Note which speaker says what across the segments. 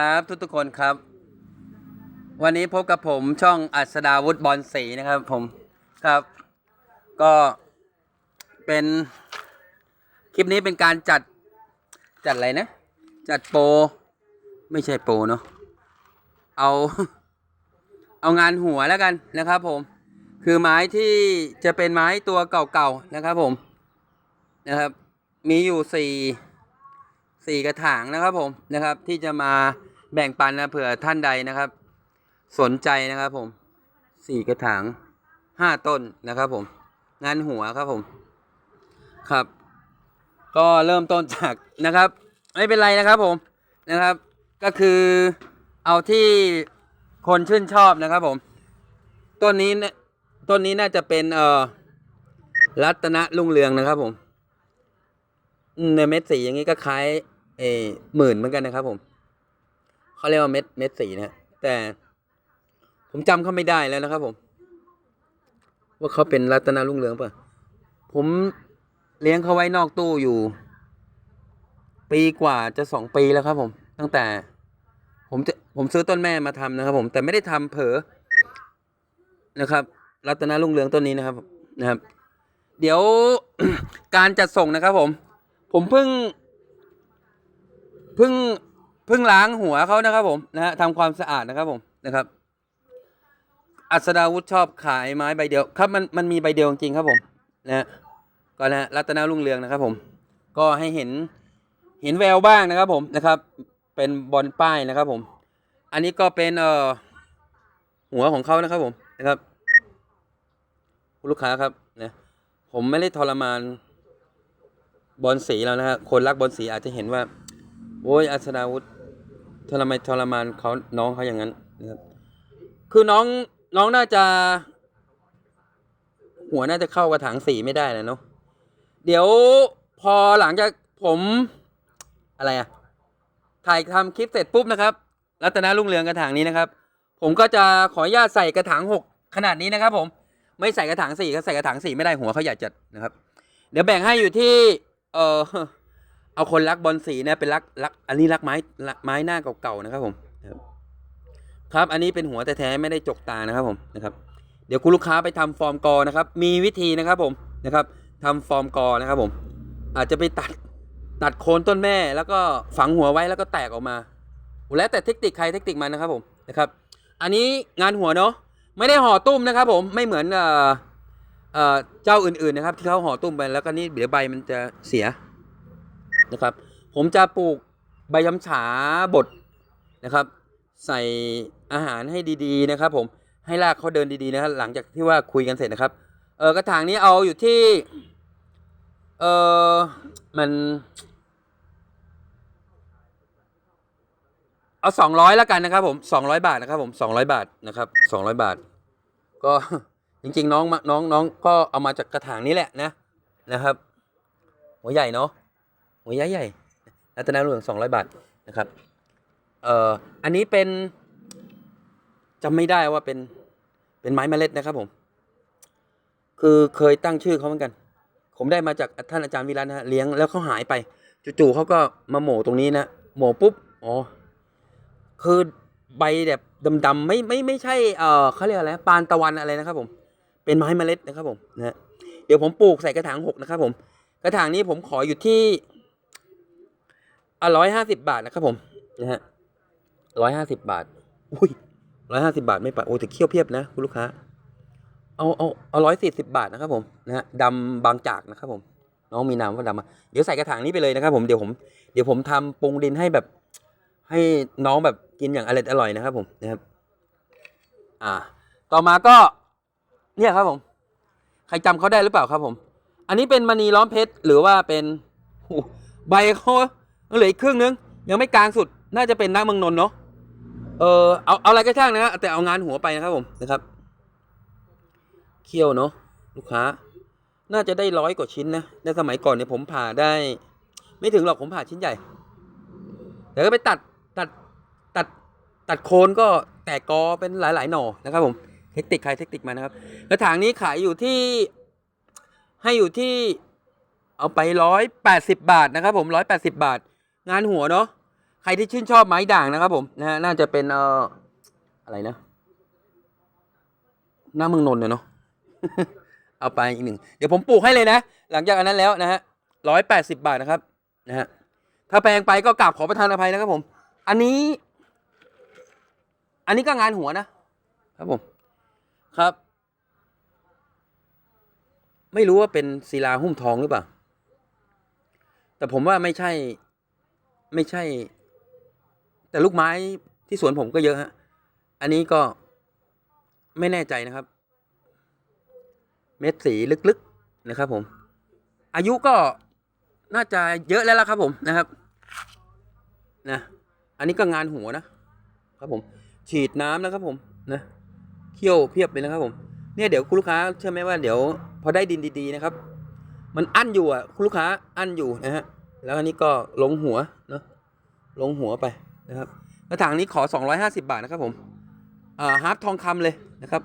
Speaker 1: ครับทุกทุกคนครับ วันนี้พบกับผมช่องอัศดาวุฒิบอลสีนะครับ ผมครับ ก็เป็นคลิปนี้เป็นการจัดจัดอะไรนะ จัดโปรไม่ใช่โปรเนาะเอา เอางานหัวแล้วกันนะครับ ผม คือไม้ที่จะเป็นไม้ตัวเก่าๆนะครับ ผมนะครับ มีอยู่สี่ สี่กระถางนะครับผมนะครับ ที่จะมาแบ่งปันนะเผื่อท่านใดนะครับ สนใจนะครับผมสี่กระถางห้าต้นนะครับผม งานหัวครับผมครับ ก็เริ่มต้นจากนะครับ ไม่เป็นไรนะครับผมนะครับ ก็คือเอาที่คนชื่นชอบนะครับผมต้นนี้นะต้นนี้น่าจะเป็นเอ่อรัตนรุ่งเรืองนะครับผมในเม็ดสีอย่างนี้ก็คล้าย เออหมื่นเหมือนกันนะครับผมเขาเรียกว่าเม็ดเม็ดสีนะแต่ผมจำเขาไม่ได้แล้วนะครับ ผม ว่าเขาเป็นรัตนารุ่งเรืองป่ะผมเลี้ยงเขาไว้นอกตู้อยู่ ปีกว่าจะสองปีแล้วครับ ผม ตั้งแต่ ผมจะผมซื้อต้นแม่มาทำนะครับ ผมแต่ไม่ได้ทำเผลอนะครับ รัตนารุ่งเรืองต้นนี้นะครับนะครับ เดี๋ยวการจัดส่งนะครับ ผม ผมเพิ่ง เพิ่งเพิ่งล้างหัวเขานะครับผมนะฮะทำความสะอาดนะครับผมนะครับ อัศดาวุธชอบขายไม้ใบเดียวครับมันมันมีใบเดียวจริงครับผมนะฮะก็นะฮะรัตนารุ่งเรืองนะครับ ผม ก็ให้เห็นเห็นแววบ้างนะครับ ผมนะครับ เป็นบอลป้ายนะครับ ผม อันนี้ก็เป็นเอ่อหัวของเขานะครับ ผมนะครับคุณลูกค้าครับนะผมไม่ได้ทรมานบอลสีแล้วนะฮะคนรักบอลสีอาจจะเห็นว่า โอ้ยอัศดาวุธทรมานทรมานเขาน้องเขาอย่างนั้นนะครับคือน้องน้องน่าจะ หัวน่าจะเข้ากระถางสีไม่ได้นะเนาะเดี๋ยวพอหลังจากผมอะไรอะถ่ายทำคลิปเสร็จปุ๊บนะครับ รัตนารุ่งเรืองกระถางนี้นะครับ ผมก็จะขออนุญาตใส่กระถางหกขนาดนี้นะครับ ผมไม่ใส่กระถางสี่ก็ใส่กระถางสี่ไม่ได้หัวเขาใหญ่จัดนะครับ เดี๋ยวแบ่งให้อยู่ที่ เออ เอาคนรักบอลสีนะเป็นรักรักอันนี้รักไม้รักไม้หน้าเก่าๆนะครับผมครับอันนี้เป็นหัวแท้ๆไม่ได้จกตานะครับผมนะครับเดี๋ยวคุณลูกค้าไปทำฟอร์มกอนะครับ มีวิธีนะครับผมนะครับทำฟอร์มกอนะครับผม อาจจะไปตัดตัดโคนต้นแม่แล้วก็ฝังหัวไว้แล้วก็แตกออกมาแล้วแต่เทคนิคใครเทคนิคมันนะครับผมนะครับ อันนี้งานหัวเนาะไม่ได้ห่อตุ้มนะครับ ผมไม่เหมือนเอ่อเอ่อเจ้าอื่นๆนะครับ ที่เขาห่อตุ้มไปแล้วก็นี่เดี๋ยวใบมันจะเสีย นะครับ ผมจะปลูกใบยำฉาบดนะครับ ใส่อาหารให้ดีๆนะครับ ผมให้รากเขาเดินดีๆนะครับหลังจากที่ว่าคุยกันเสร็จนะครับ เออกระถางนี้เอาอยู่ที่ เออมัน เอาสองร้อยแล้วกันนะครับ ผมสองร้อยบาทนะครับ ผมสองร้อยบาทนะครับสองร้อยบาท ก็จริง ๆ น้องน้องน้องก็เอามาจากกระถางนี้แหละนะนะครับ หัวใหญ่เนาะ หัวใหญ่ใหญ่รัตนาเหลืองสองร้อยบาทนะครับเอ่ออันนี้เป็นจำไม่ได้ว่าเป็นเป็นไม้เมล็ดนะครับผม คือเคยตั้งชื่อเขาเหมือนกัน ผมได้มาจากท่านอาจารย์วิรัตนะฮะเลี้ยงแล้วเขาหายไปจู่ๆเขาก็มาโหมตรงนี้นะโหมปุ๊บอ๋อคือใบแบบดำๆไม่ไม่ไม่ใช่เออเขาเรียกอะไรปานตะวันอะไรนะครับ ผม เป็นไม้เมล็ดนะครับผมนะเดี๋ยวผมปลูกใส่กระถางหกนะครับผม กระถางนี้ผมขออยู่ที่ อะร้อยห้าสิบบาทนะครับผมนะฮะร้อยห้าสิบบาท อุ้ยร้อยห้าสิบาทไม่ปะโอ้แต่เขี้ยวเพียบนะคุณลูกค้า เอาเอาเอาร้อยสี่สิบาทนะครับผมนะฮะดำบางจากนะครับผม น้องมีนามว่าดำมาเดี๋ยวใส่กระถางนี้ไปเลยนะครับผมเดี๋ยวผมเดี๋ยวผมทำปรุงดินให้แบบ ให้น้องแบบกินอย่างอร่อยอร่อยนะครับผมนะครับ อ่า ต่อมาก็ เนี่ยครับผม ใครจำเขาได้หรือเปล่าครับผม อันนี้เป็นมณีล้อมเพชรหรือว่าเป็นใบเขา เหลืออีกครึ่งนึง ยังไม่กลางสุดน่าจะเป็นนักเมืองนน์เนาะเออเอาเอาอะไรก็ช่างนะแต่เอางานหัวไปนะครับผมนะครับเคี่ยวเนาะลูกค้า น่าจะได้ร้อยกว่าชิ้นนะในสมัยก่อนเนี่ยผมผ่าได้ ไม่ถึงหรอกผมผ่าชิ้นใหญ่แต่ก็ไปตัดตัดตัดตัดโคนก็แตกกอเป็นหลาย ๆ หน่อนะครับผมเทคนิคใครเทคนิคมันนะครับกระถางนี้ขายอยู่ที่ให้อยู่ที่เอาไปร้อยแปดสิบาทนะครับผมร้อยแปดสิบาท งานหัวเนาะใครที่ชื่นชอบไม้ด่างนะครับผมนะฮะน่าจะเป็นเอ่ออะไรนะหน้าเมืองนนท์เนี่ยเนาะเอาไปอีกหนึ่งเดี๋ยวผมปลูกให้เลยนะ หลังจากอันนั้นแล้วนะฮะร้อยแปดสิบาทนะครับนะฮะถ้าแพงไปก็กราบขอประทานอภัยนะครับผม อันนี้ อันนี้ก็งานหัวนะครับผมครับ ไม่รู้ว่าเป็นศิลาหุ้มทองหรือเปล่า แต่ผมว่าไม่ใช่ ไม่ใช่ แต่ลูกไม้ที่สวนผมก็เยอะฮะ อันนี้ก็ไม่แน่ใจนะครับ เม็ดสีลึกๆนะครับ ผม อายุก็น่าจะเยอะแล้วล่ะครับ ผมนะครับ นะ อันนี้ก็งานหัวนะครับผม ฉีดน้ำนะครับผมนะเคี่ยวเพียบเลยนะครับ ผม เนี่ยเดี๋ยวคุณลูกค้าเชื่อไหมว่าเดี๋ยว พอได้ดินดีๆนะครับ มันอั้นอยู่อะคุณลูกค้าอั้นอยู่นะฮะ แล้วอันนี้ก็ลงหัวเนาะลงหัวไปนะครับกระถางนี้ขอ 250 บาทนะครับผมอ่าฮาร์ปทองคำเลยนะครับ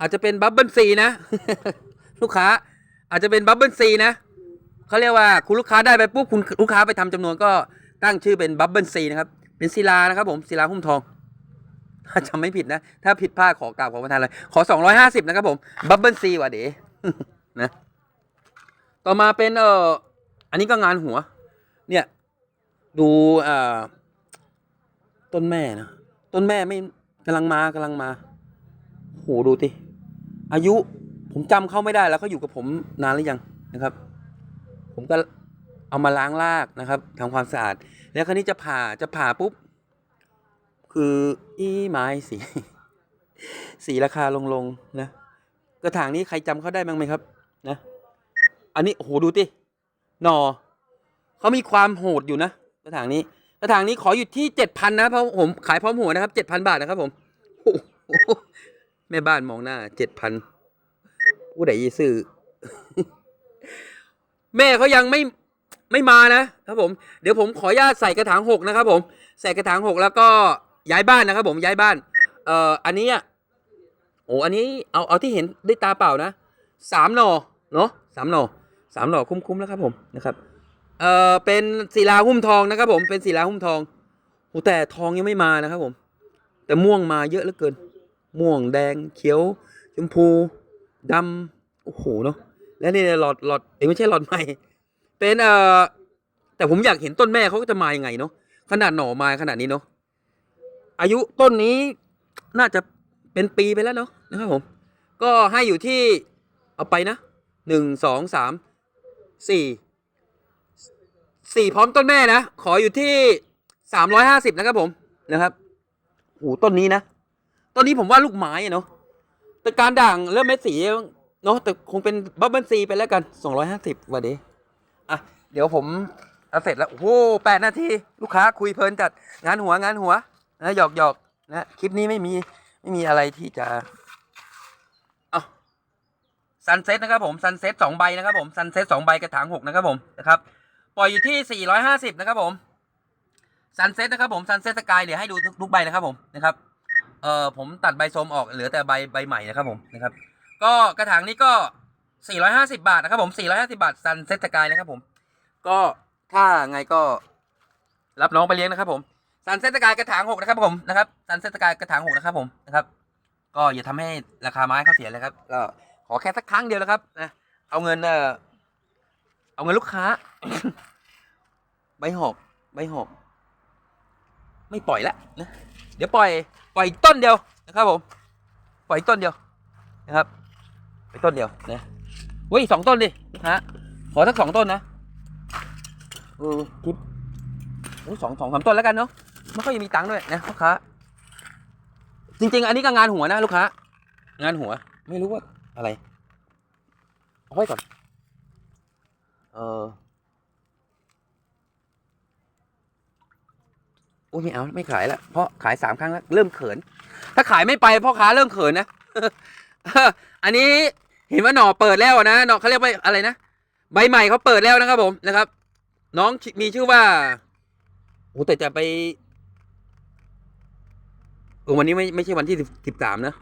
Speaker 1: อาจจะเป็นบับเบิลซีนะ ลูกค้าอาจจะเป็นบับเบิลซีนะเขาเรียกว่าคุณลูกค้าได้ไปปุ๊บคุณลูกค้าไปทำจำนวนก็ตั้งชื่อเป็นบับเบิลซีนะครับ เป็นศิลานะครับผมศิลาหุ้มทองถ้าจำไม่ผิดนะ ถ้าผิดพลาดขอกราบขอประทานเลย ขอ 250 นะครับผม บับเบิลซีว่ะเด๋นะ ต่อมาเป็นเอ่อ อันนี้ก็งานหัว เนี่ย ดูต้นแม่นะ ต้นแม่ไม่กำลังมากำลังมาโหดูติอายุผมจำเขาไม่ได้แล้วเขาอยู่กับผมนานหรือยังนะครับ ผมก็เอามาล้างรากนะครับทำความสะอาด แล้วคราวนี้จะผ่าจะผ่าปุ๊บ คืออีไม้สี สีราคาลงลงๆนะกระถางนี้ใครจำเขาได้บ้างไหมครับ นะ อันนี้โหดูติ นอเขามีความโหดอยู่นะกระถางนี้กระถางนี้ขออยู่ที่เจ็ดพันนะเพราะผมขายพร้อมหัวนะครับเจ็ดพันบาทนะครับผมโอ้โหแม่บ้านมองหน้าเจ็ดพันผู้ใดยี่ซื่อแม่เขายังไม่ไม่มานะครับผม เดี๋ยวผมขออนุญาตใส่กระถางหกนะครับผม ใส่กระถางหกแล้วก็ย้ายบ้านนะครับผมย้ายบ้าน เอ่ออันนี้อะโอ้อันนี้เอาเอาที่เห็นด้วยตาเปล่านะสามหนอเนาะสามหนอ สามหน่อคุ้มๆแล้วครับผมนะครับเอ่อเป็นศิลาหุ้มทองนะครับผมเป็นศิลาหุ้มทองโอ้แต่ทองยังไม่มานะครับผม แต่ม่วงมาเยอะเหลือเกิน ม่วงแดงเขียว ชมพูดำโอ้โหเนาะและนี่หลอดหลอดเอ้ไม่ใช่หลอดใหม่ เป็นเอ่อแต่ผมอยากเห็นต้นแม่เขาจะมายังไงเนาะขนาดหน่อมาขนาดนี้เนาะอายุต้นนี้น่าจะเป็นปีไปแล้วเนาะนะครับผม ก็ให้อยู่ที่เอาไปนะหนึ่งสองสาม สี่สี่พร้อมต้นแม่นะ ขออยู่ที่สามร้อยห้าสิบนะครับผมนะครับโอ้ต้นนี้นะต้นนี้ผมว่าลูกไม้อะเนาะแต่การด่างเริ่มเม็ดสีเนาะแต่คงเป็นบับเบิลซีไปแล้วกันสองร้อยห้าสิบวันนี้อะเดี๋ยวผมเอาเสร็จแล้วโอ้โหแปดนาทีลูกค้าคุยเพลินจัดงานหัวงานหัวนะหยอกหยอกนะคลิปนี้ไม่มีไม่มีอะไรที่จะ ซันเซ็ตนะครับผมซันเซ็ตสองใบนะครับผมซันเซ็ตสองใบกระถางหกนะครับผมนะครับปล่อยอยู่ที่สี่ร้อยห้าสิบนะครับผมซันเซ็ตนะครับผมซันเซ็ตสกายเดี๋ยวให้ดูทุกทุกใบนะครับผมนะครับเอ่อผมตัดใบส้มออกเหลือแต่ใบใบใหม่นะครับผมนะครับก็กระถางนี้ก็450บาทนะครับผม450บาทซันเซ็ตสกายนะครับผมก็ถ้าไงก็รับน้องไปเลี้ยงนะครับผมซันเซ็ตสกายกระถางหกนะครับผมนะครับซันเซ็ตสกายกระถางหกนะครับผมนะครับ ก็อย่าทำให้ราคาไม้เขาเสียเลยครับก็ อแค่สักครั้งเดียวนะครับนะเอาเงินเออเอาเงินลูกค้า ใบหอกใบหอกไม่ปล่อยละนะเดี๋ยวปล่อยปล่อยต้นเดียวนะครับผม ปล่อยต้นเดียวนะครับ ไปต้นเดียวนะเว้ยสองต้นดิฮะขอสักสองต้นนะเออคลิปโอ้สองสองสามต้นแล้วกันเนาะไม่ค่อยมีตังค์ด้วยนะลูกค้าจริง ๆ อันนี้ก็งานหัวนะลูกค้างานหัว ไม่รู้ว่า อะไร เอาไว้ก่อน เออโอ้ยไม่เอาไม่ขายละเพราะขายสามครั้งแล้วเริ่มเขิน ถ้าขายไม่ไปพ่อค้าเริ่มเขินนะอันนี้เห็นว่าหน่อเปิดแล้วนะหน่อเขาเรียกว่าอะไรนะใบใหม่เขาเปิดแล้วนะครับผมนะครับ น้องมีชื่อว่าโอ้แต่จะไปเออวันนี้ไม่ไม่ใช่วันที่สิบสามนะ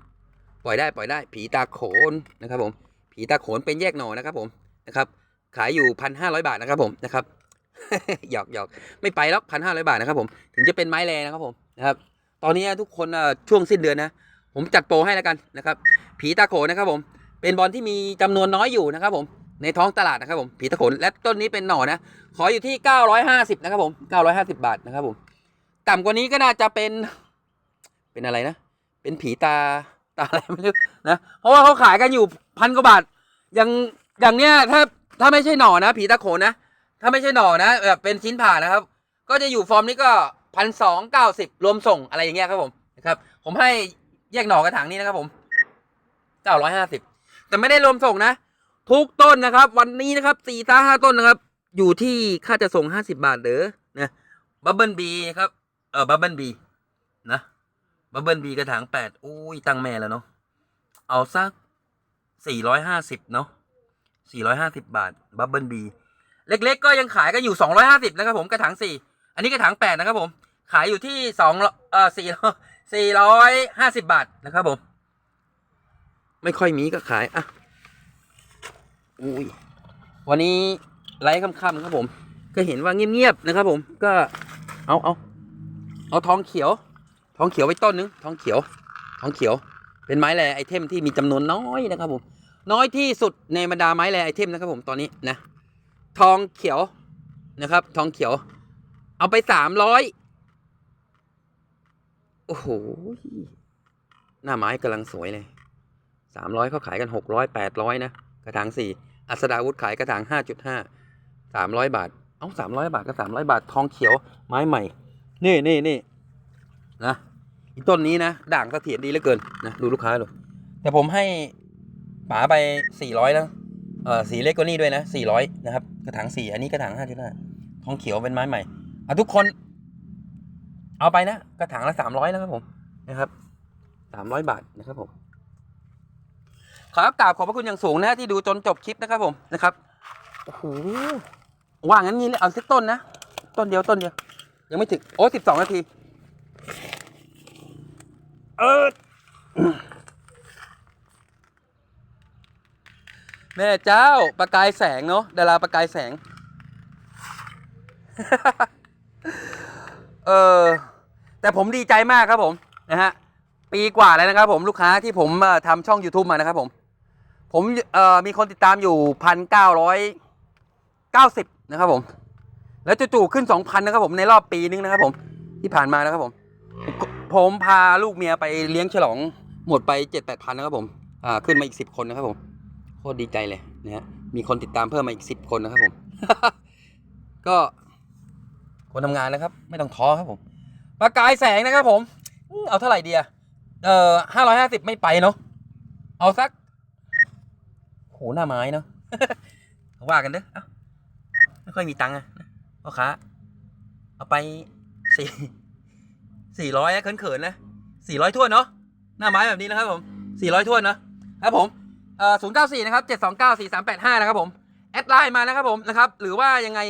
Speaker 1: ปล่อยได้ปล่อยได้ ผีตาโขนนะครับผม ผีตาโขนเป็นแยกหน่อนะครับผมนะครับ ขายอยู่พันห้าร้อยบาทนะครับผมนะครับหยอกหยอกไม่ไปแล้วพันห้าร้อยบาทนะครับผมถึงจะเป็นไม้แรงนะครับผมนะครับ ตอนนี้ทุกคนช่วงสิ้นเดือนนะ ผมจัดโปรให้แล้วกันนะครับ ผีตาโขนนะครับผม เป็นบอลที่มีจำนวนน้อยอยู่นะครับผมในท้องตลาดนะครับผมผีตาโขนและต้นนี้เป็นหน่อนะ ขออยู่ที่ 950 นะครับผม950 บาทนะครับผม ต่ำกว่านี้ก็น่าจะเป็นเป็นอะไรนะ เป็นผีตา อะไรไม่รู้นะเพราะว่าเขาขายกันอยู่พันกว่าบาทอย่างอย่างเนี้ยถ้าถ้าไม่ใช่หน่อนะผีตาโขนนะถ้าไม่ใช่หน่อนะแบบเป็นชิ้นผ่านะครับ ก็จะอยู่ฟอร์มนี้ก็พันสองเก้าสิบรวมส่งอะไรอย่างเงี้ยครับผมนะครับ ผมให้แยกหน่อกระถางนี้นะครับผมเก้าร้อยห้าสิบแต่ไม่ได้รวมส่งนะ ทุกต้นนะครับ วันนี้นะครับสี่ตาห้าต้นนะครับ อยู่ที่ค่าจะส่งห้าสิบบาทเด้อนะบับเบิลบีครับเออบับเบิลบี บับเบิลบีกระถางแปดอุ้ยตั้งแม่แล้วเนาะเอาสักสี่ร้อยห้าสิบเนาะสี่ร้อยห้าสิบบาทบับเบิลบีเล็กๆก็ยังขายกันอยู่สองร้อยห้าสิบนะครับผมกระถางสี่อันนี้กระถางแปดนะครับผมขายอยู่ที่สองเอ่อสี่สี่ร้อยห้าสิบบาทนะครับผม ไม่ค่อยมีก็ขายอะอุ้ยวันนี้ไลฟ์ค่ำๆครับผม ก็เห็นว่าเงียบๆนะครับผมก็เอาเอาเอาทองเขียว ทองเขียวไว้ต้นนึงทองเขียว ทองเขียว เป็นไม้แรไอเทมที่มีจำนวนน้อยนะครับผมน้อยที่สุดในบรรดาไม้แรไอเทมนะครับผมตอนนี้นะ ทองเขียวนะครับ ทองเขียว เอาไปสามร้อยโอ้โหหน้าไม้กำลังสวยเลยสามร้อยเขาขายกันหกร้อยแปดร้อยนะกระถางสี่อัศดาวุธขายกระถางห้าจุดห้าสามร้อยบาท เอ้าสามร้อยบาทก็สามร้อยบาททองเขียวไม้ใหม่ นี่นี่นี่นะ ต้นนี้นะ ด่างเสถียรดีเหลือเกินนะดูลูกค้าดูแต่ผมให้ป๋าไปสี่ร้อยนะเออสีเล็กกว่านี้ด้วยนะสี่ร้อยนะครับกระถางสี่อันนี้กระถางห้าจุดห้าทองเขียวเป็นไม้ใหม่อะทุกคน เอาไปนะกระถางละสามร้อยนะครับผมนะครับสามร้อยบาทนะครับผมครับกราบขอบพระคุณอย่างสูงนะที่ดูจนจบคลิปนะครับผมนะครับโอ้โหว่างั้นงี้เลยเอาสักต้นนะ ต้นเดียวต้นเดียว ยังไม่ถึงโอ้สิบสองนาที เออแม่เจ้าประกายแสงเนาะดาราประกายแสง เออแต่ผมดีใจมากครับผมนะฮะปีกว่าแล้วนะครับผมลูกค้าที่ผมเอ่อทำช่อง YouTube มานะครับผม ผมเอ่อมีคนติดตามอยู่พันเก้าร้อยเก้าสิบนะครับผม แล้วจู่ๆขึ้นสองพันนะครับผมในรอบปีนึงนะครับผมที่ผ่านมานะครับผม ผมพาลูกเมียไปเลี้ยงฉลอง หมดไปเจ็ดแปดพันนะครับผม อ่า ขึ้นมาอีกสิบคนนะครับผม โคตรดีใจเลยนะฮะ มีคนติดตามเพิ่มมาอีกสิบคนนะครับผม ก็คนทำงานนะครับ ไม่ต้องท้อครับผมประกายแสงนะครับผม เอาเท่าไหร่เดีอะเอ่อห้าร้อยห้าสิบไม่ไปเนาะ เอาสัก โหหน้าไม้เนาะ ว่ากันเด้อเอ้าไม่ค่อยมีตังค์อะพ่อค้าเอาไปสี่ สี่ร้อยเขินๆนนะสี่ร้อยถ้วนเนาะหน้าไม้แบบนี้นะครับผมสี่ร้อยถ้วนเนาะครับผมเอ่อศูนย์เก้าสี่นะครับเจ็ดสองเก้าสี่สามแปดห้านะครับผมแอดไลน์มานะครับผมนะครับ หรือว่ายังไง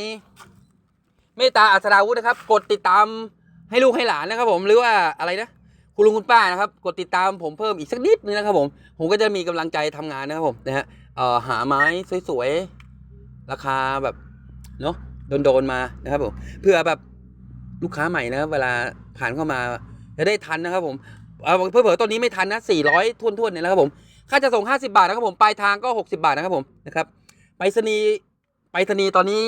Speaker 1: เมตตาอัศดาวุธนะครับ กดติดตามให้ลูกให้หลานนะครับ ผมหรือว่าอะไรนะคุณลุงคุณป้านะครับ กดติดตามผมเพิ่มอีกสักนิดนึงนะครับผม ผมก็จะมีกำลังใจทำงานนะครับผมนะฮะเอ่อหาไม้สวยๆ ราคาแบบเนาะโดนๆมานะครับผมเพื่อแบบ ลูกค้าใหม่นะเวลาผ่านเข้ามาจะได้ทันนะครับผมเอาเพื่อเผื่อๆต้นนี้ไม่ทันนะ400ท้วนๆเนี่ยนะครับผมค่าจะส่ง 50 บาทนะครับผมปลายทางก็ 60 บาทนะครับผมนะครับไปรษณีย์ไปรษณีย์ตอนนี้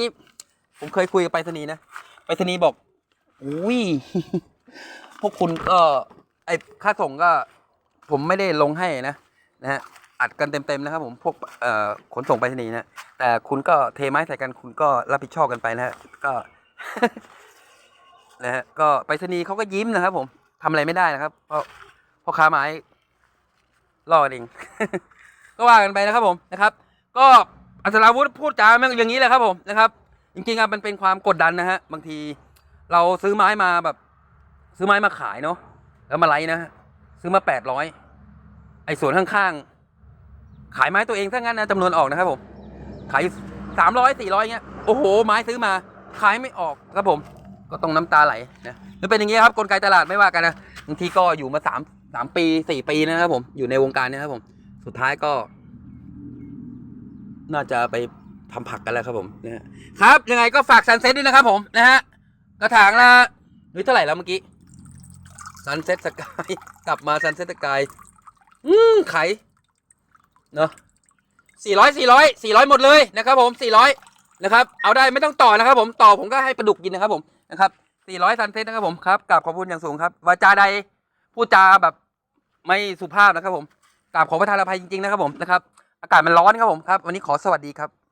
Speaker 1: ผมเคยคุยกับไปรษณีย์นะไปรษณีย์บอกอุ้ยพวกคุณก็ไอค่าส่งก็ผมไม่ได้ลงให้นะนะฮะอัดกันเต็มๆนะครับผมพวกเอ่อขนส่งไปรษณีย์นะแต่คุณก็เทไม้ใส่กันคุณก็รับผิดชอบกันไปนะฮะก็ นะฮะก็ไปรษณีย์เขาก็ยิ้มนะครับผมทำอะไรไม่ได้นะครับ เพราะพ่อค้าไม้รอเองก็ว่ากันไปนะครับผมนะครับ ก็อัศราวุธพูดจาแม่งอย่างนี้แหละครับผมนะครับ จริงๆอะมันเป็นความกดดันนะฮะบางทีเราซื้อไม้มาแบบ ซื้อไม้มาขายเนาะแล้วมาไลฟ์นะซื้อมาแปดร้อยไอ้สวนข้างๆ ขายไม้ตัวเองถ้างั้นนะจำนวนออกนะครับผม ขายสามร้อยสี่ร้อยเงี้ยโอ้โห ไม้ซื้อมา ขายไม่ออกครับผม ก็ต้องน้ำตาไหลนะมันเป็นอย่างนี้ครับกลไกตลาดไม่ว่ากันนะบางทีก็อยู่มาสามสามปีสี่ปีนะครับผมอยู่ในวงการเนี้ครับผม สุดท้ายก็ น่าจะไปทำผักกันแล้วครับผมนะครับ ยังไงก็ฝากซันเซ็ตด้วยนะครับผมนะฮะกระถางละหรือเท่าไหร่แล้วเมื่อกี้ซันเซ็ตสกายกลับมาซันเซ็ตสกายอืมไข่เนาะสี่ร้อยสี่ร้อยสี่ร้อยหมดเลยนะครับผมสี่ร้อยนะครับ เอาได้ไม่ต้องต่อนะครับผม ต่อผมก็ให้ปลาดุกกินนะครับผม นะครับ400ซันเซ็ตนะครับผมครับกราบขอบคุณอย่างสูงครับวาจาใดพูดจาแบบไม่สุภาพนะครับผมกราบขอประทานอภัยจริงๆนะครับผมนะครับอากาศมันร้อนครับผมครับ วันนี้ขอสวัสดีครับ